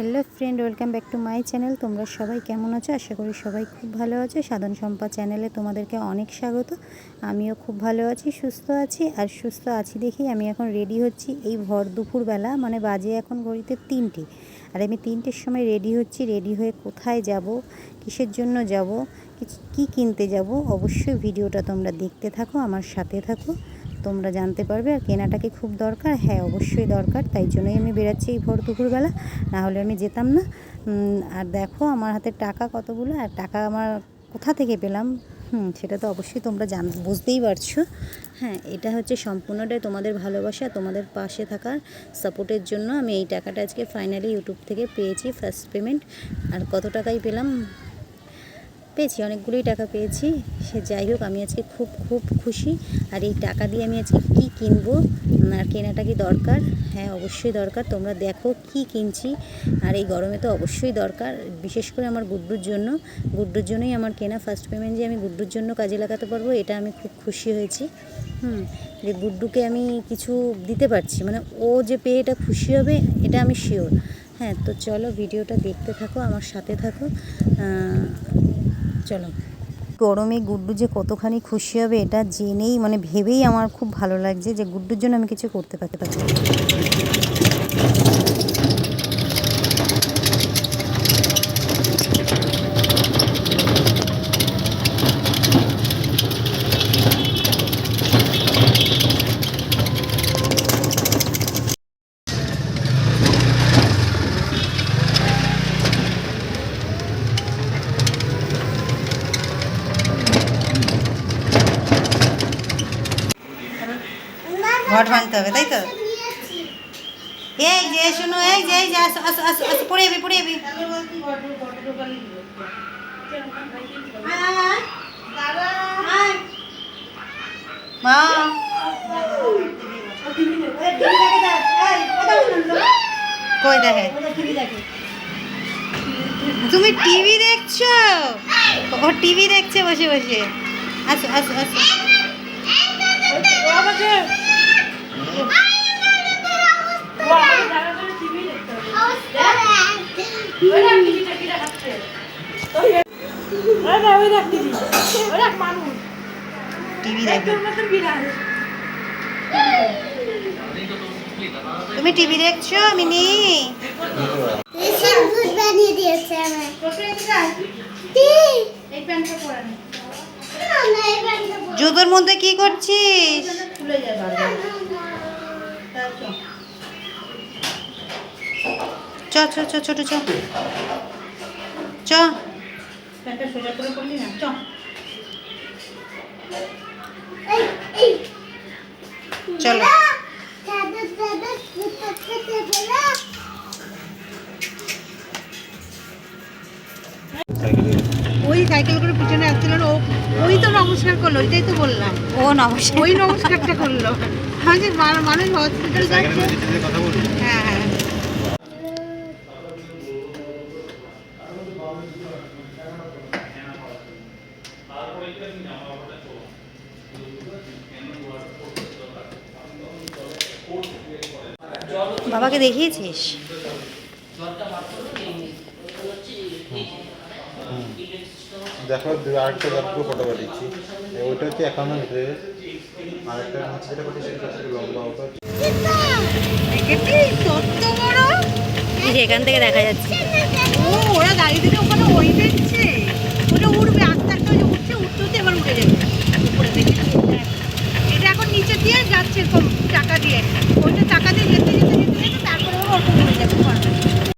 Hello friend, welcome back to my channel. তোমরা সবাই কেমন আছো? আশা করি সবাই খুব ভালো আছো। সাধন সম্পা চ্যানেলে তোমাদেরকে অনেক স্বাগত। আমিও খুব ভালো আছি, সুস্থ আছি। আর সুস্থ আছি দেখি আমি এখন রেডি হচ্ছি এই ভর দুপুরবেলা মানে বাজে এখন ঘড়িতে তিনটে। আর আমি তিনটের সময় রেডি হচ্ছি রেডি হয়ে কোথায় যাব, কিসের জন্য যাব কি কিনতে যাব, অবশ্যই ভিডিওটা তোমরা দেখতে থাকো, আমার সাথে থাকো। তোমরা জানতে পারবে আর কেনাটা কি খুব দরকার? হ্যাঁ অবশ্যই দরকার। তাই জন্যই আমি বেরাচ্ছি এই ভোর দুপুরবেলা। না হলে আমি যেতাম না। আর দেখো আমার হাতে টাকা কতগুলো আর টাকা আমার কোথা থেকে পেলাম? হুম, সেটা তো অবশ্যই তোমরা জান, বুঝতেই পারছ। হ্যাঁ এটা হচ্ছে সম্পূর্ণটাই তোমাদের ভালোবাসা, তোমাদের পাশে থাকার সাপোর্টের জন্য আমি এই টাকাটা আজকে ফাইনালি ইউটিউব থেকে পেয়েছি ফার্স্ট পেমেন্ট আর কত টাকাই পেলাম? পেয়েছি, অনেকগুলোই টাকা পেয়েছি। সে যাই হোক, আমি আজকে খুব খুব খুশি। আর এই টাকা দিয়ে আমি আজকে কি কিনবো? আর কেনাটা কি দরকার? হ্যাঁ অবশ্যই দরকার। তোমরা দেখো কি কিনছি। আর এই গরমে তো অবশ্যই দরকার, বিশেষ করে আমার গুড্ডুর জন্য। গুড্ডুর জন্যই আমার কেনা ফার্স্ট পেমেন্ট যে আমি গুড্ডুর জন্য কাজে লাগাতে পারব, এটা আমি খুব খুশি হয়েছি। হুম, যে গুড্ডুকে আমি কিছু দিতে পারছি। মানে ও যে পেয়ে এটা খুশি হবে, এটা আমি শিওর হ্যাঁ তো চলো ভিডিওটা দেখতে থাকো, আমার সাথে থাকো। চলো। গরমে গুড্ডু যে কতখানি খুশি হবে এটা জেনেই মানে ভেবেই আমার খুব ভালো লাগছে যে গুড্ডুর জন্য আমি কিছু করতে পারতে পারছি ঘট ভাঙতে হবে, তাই তো? এই যে, শোনো, এই যে, এই আসো আসো আসো আসো পড়ে যাবি পড়ে যাবি দেখে? তুমি টিভি দেখছ? ও টিভি দেখছে বসে বসে। আসো আসো আসো। তুমি টিভি দেখছ মিনি? বানিয়ে দিয়েছে আমার এই প্যান্টটা পরে জুতোর মধ্যে কি করছিস? চ চ চ ছোট চ। চ। এই এই চলো। ওই সাইকেল করে পিছনে আসছিল না, ও ওই তো নমস্কার করল ওইটাই তো বললাম। ও নমস্কার। ওই নমস্কারটা করল। আমি যে মানুষ হসপিটাল যাচ্ছে। হ্যাঁ। হ্যাঁ বাবাকে দেখিয়েছিস? দেখো আরেকটা দেখো ফটো পাঠিয়েছি। ওইটা হচ্ছে একান্ন ড্রেস আরেকটা নিচে যেটা পাঠিয়েছি লম্বা ওটা হচ্ছে এখান থেকে দেখা যাচ্ছে। ও ওরা গাড়ি থেকে ওখানে ওই দেখছে। ওটা উঠবে আস্তে আস্তে เรียนค่ะ